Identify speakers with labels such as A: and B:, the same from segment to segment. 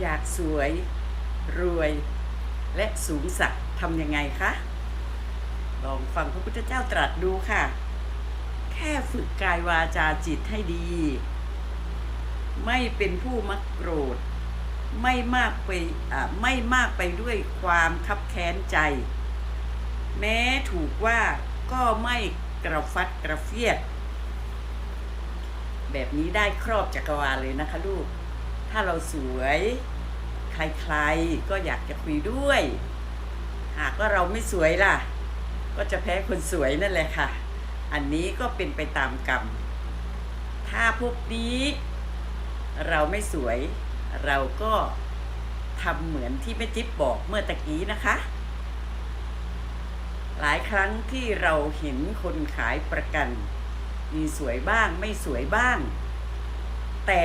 A: อยากสวย รวย และสูงสักทำยังไงคะ ลองฟังพระพุทธเจ้าตรัสดูค่ะ แค่ฝึกกายวาจาจิตให้ดี ไม่เป็นผู้มักโกรธ ไม่มากไปไม่มากไปด้วยความคับแค้นใจ แม้ถูกว่าก็ไม่กระฟัดกระเฟียด แบบนี้ได้ครอบจักรวาลเลยนะคะลูก ถ้าเราสวย ใครๆก็อยากจะคุยด้วย หากว่าเราไม่สวยล่ะ ก็จะแพ้คนสวยนั่นแหละค่ะ อันนี้ก็เป็นไปตามกรรม ถ้าพวกนี้ เราไม่สวย เราก็ทำเหมือนที่แม่จิ๊บบอกเมื่อตะกี้นะคะ หลายครั้งที่เราเห็นคนขายประกัน มีสวยบ้างไม่สวยบ้าง แต่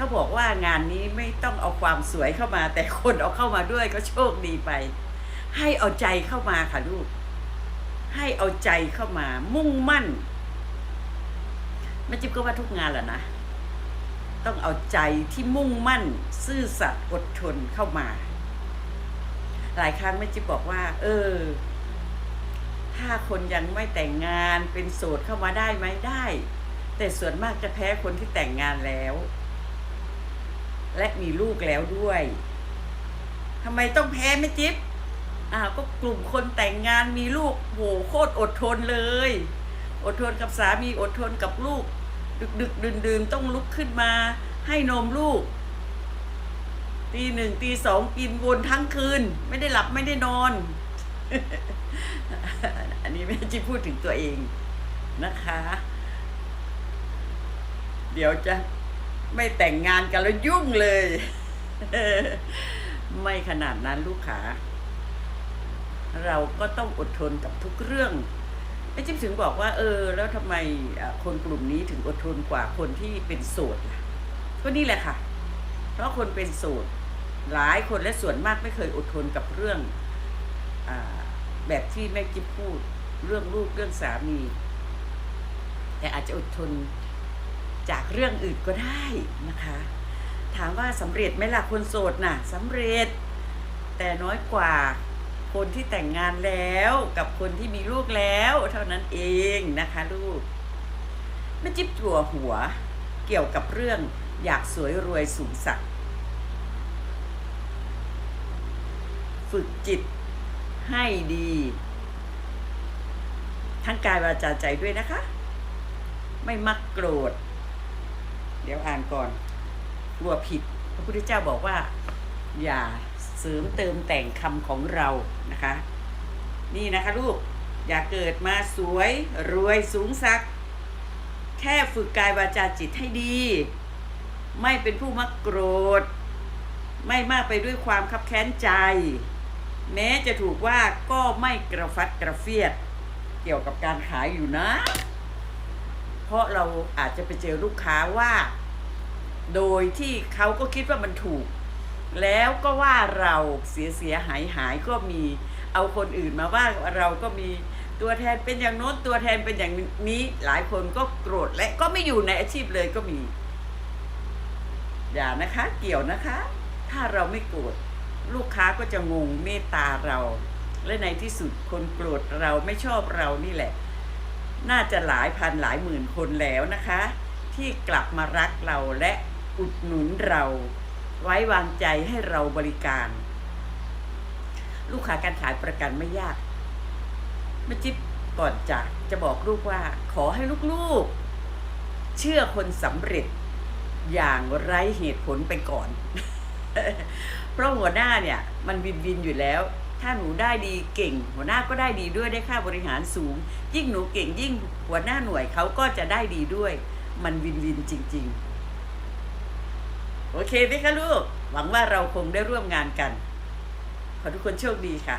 A: เขาบอกว่างานนี้ไม่ต้องเอาความสวยเข้ามา แต่คนเอาเข้ามาด้วยก็โชคดีไป ให้เอาใจเข้ามาค่ะลูก ให้เอาใจเข้ามา มุ่งมั่นแม่จิ๊บก็ว่าทุกงานแหละนะ ต้องเอาใจที่มุ่งมั่น ซื่อสัตย์อดทนเข้ามา หลายครั้งแม่จิ๊บบอกว่า เออ ถ้าคนยังไม่แต่งงานเป็นโสดเข้ามาได้ไหมได้ แต่ส่วนมากจะแพ้คนที่แต่งงานแล้ว และมีลูกแล้วด้วย ทำไมต้องแพ้แม่จิ๊บอ้าวก็กลุ่มคนแต่งงานมีลูกโหโคตรอดทนเลย อดทนกับสามีอดทนกับลูก ดึกดึกดื่นดื่นต้องลุกขึ้นมา ให้นมลูก ตีหนึ่งตีสองกินวนทั้งคืน ไม่ได้หลับไม่ได้นอน อันนี้แม่จีพูดถึงตัวเองนะคะ เดี๋ยวจะ ไม่แต่งงานกันแล้วยุ่งเลย ไม่ขนาดนั้นลูกขาเราก็ต้องอดทนกับทุกเรื่องแม่จิ๊บถึงบอกว่า เออ แล้วทำไมคนกลุ่มนี้ถึงอดทนกว่าคนที่เป็นโสดล่ะก็นี่แหละค่ะ เพราะคนเป็นโสดหลายคนและส่วนมากไม่เคยอดทนกับเรื่องอแบบที่แม่จิ๊บพูด เรื่องลูกเรื่องสามี แต่อาจจะอดทน จากเรื่องอื่นก็ได้นะคะ ถามว่าสำเร็จไหมล่ะคนโสดน่ะสำเร็จ แต่น้อยกว่าคนที่แต่งงานแล้วกับคนที่มีลูกแล้ว เท่านั้นเองนะคะลูกแม่จิบจั่วหัวเกี่ยวกับเรื่องอยากสวยรวยสูงสักฝึกจิตให้ดี ทั้งกายวาจาใจด้วยนะคะ ไม่มักโกรธ เดี๋ยวอ่านก่อนกลัวผิด พระพุทธเจ้าบอกว่า อย่าเสริมเติมแต่งคำของเรานะคะ นี่นะคะลูกอย่าเกิดมาสวยรวยสูงสัก แค่ฝึกกายวาจาจิตให้ดี ไม่เป็นผู้มักโกรธ ไม่มากไปด้วยความคับแค้นใจ แม้จะถูกว่าก็ไม่กระฟัดกระเฟียด เกี่ยวกับการขายอยู่นะ เพราะเราอาจจะไปเจอลูกค้าว่า โดยที่เขาก็คิดว่ามันถูก แล้วก็ว่าเราเสียเสียหายหายก็มีเอาคนอื่นมาว่าเราก็มีตัวแทนเป็นอย่างโน้นตัวแทนเป็นอย่างนี้หลายคนก็โกรธและก็ไม่อยู่ในอาชีพเลยก็มี อย่านะคะเกี่ยวนะคะ ถ้าเราไม่โกรธลูกค้าก็จะงงเมตตาเรา และในที่สุดคนโกรธเราไม่ชอบเรานี่แหละ น่าจะหลายพันหลายหมื่นคนแล้วนะคะ ที่กลับมารักเราและอุดหนุนเรา ไว้วางใจให้เราบริการ ลูกค้าการขายประกันไม่ยากแม่จิ๊บก่อนจากจะบอกลูกว่า ขอให้ลูกๆ เชื่อคนสำเร็จอย่างไร้เหตุผลไปก่อน เพราะหัวหน้าเนี่ย มันวินวินอยู่แล้ว ถ้าหนูได้ดีเก่ง หัวหน้าก็ได้ดีด้วยได้ค่าบริหารสูง ยิ่งหนูเก่งยิ่งหัวหน้าหน่วยเขาก็จะได้ดีด้วย มันวินวินจริง ๆ โอเคไหมคะลูก หวังว่าเราคงได้ร่วมงานกัน ขอทุกคนโชคดีค่ะ